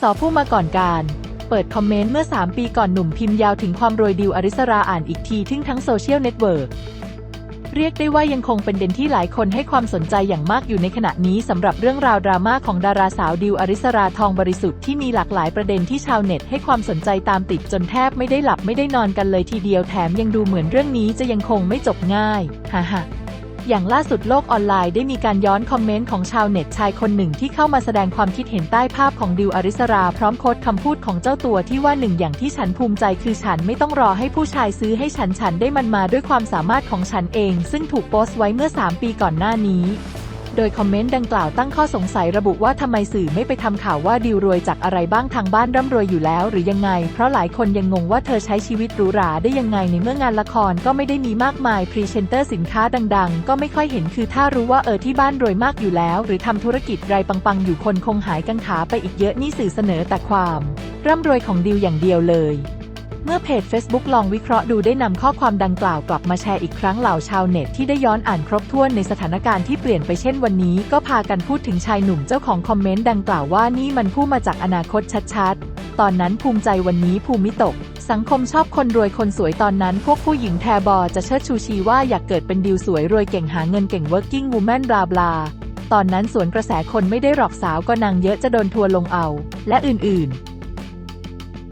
สอผู้มาก่อนการ เปิดคอมเมนต์เมื่อ 3 ปีก่อนหนุ่มพิมพ์ยาวถึงความรวยดิวอริสราอ่านอีกทีทึ่งทั้งโซเชียลเน็ตเวิร์กเรียกได้ว่ายังคงเป็นเด่นที่หลายคนให้ความสนใจอย่างมากอยู่ในขณะนี้สำหรับเรื่องราวดราม่าของดาราสาวดิวอริสราทองบริสุทธิ์ที่มีหลากหลายประเด็นที่ชาวเน็ตให้ความสนใจตามติดจนแทบไม่ได้หลับไม่ได้นอนกันเลยทีเดียวแถมยังดูเหมือนเรื่องนี้จะยังคงไม่จบง่ายฮ่าฮ่า อย่างล่าสุดโลกออนไลน์ได้มีการย้อนคอมเมนต์ของชาวเน็ตชายคนหนึ่งที่เข้ามาแสดงความคิดเห็นใต้ภาพของดิวอริสรา พร้อมโค้ดคำพูดของเจ้าตัวที่ว่าหนึ่งอย่างที่ฉันภูมิใจคือฉันไม่ต้องรอให้ผู้ชายซื้อให้ฉันฉันได้มันมาด้วยความสามารถของฉันเอง ซึ่งถูกโพสต์ไว้เมื่อ 3 ปีก่อนหน้านี้ โดยคอมเมนต์ดังกล่าวตั้งข้อสงสัยระบุว่าทำไมสื่อไม่ไปทำข่าวว่าดิวรวยจากอะไรบ้างทางบ้านร่ำรวยอยู่แล้ว หรือยังไง เพราะหลายคนยังงงว่าเธอใช้ชีวิตหรูหราได้ยังไงในเมื่องานละครก็ไม่ได้มีมากมายพรีเซนเตอร์สินค้าดัง ๆ ก็ไม่ค่อยเห็นคือถ้ารู้ว่าเออที่บ้านรวยมากอยู่แล้ว หรือทำธุรกิจไรปังๆอยู่คนคงหายกังขาไปอีกเยอะนี่สื่อเสนอแต่ความ ร่ำรวยของดิวอย่างเดียวเลย เมื่อเพจ Facebook ลองวิเคราะห์ดูได้นำข้อความดังกล่าวกลับมาแชร์อีกครั้งเหล่าชาวเน็ตที่ได้ย้อนอ่านครบถ้วนในสถานการณ์ที่เปลี่ยนไปเช่นวันนี้ ก็พากันพูดถึงชายหนุ่มเจ้าของคอมเมนต์ดังกล่าวว่านี่มันผู้มาจากอนาคตชัดๆ ตอนนั้นภูมิใจวันนี้ภูมิตก สังคมชอบคนรวยคนสวยตอนนั้น พวกผู้หญิงแทบอจะเชิดชูชีว่าอยากเกิดเป็นดิวสวยรวยเก่งหาเงินเก่ง working woman บลาบลาตอนนั้นสวนกระแสคนไม่ได้หรอกสาวก็นางเยอะจะโดนทัวลงเอา และอื่นๆ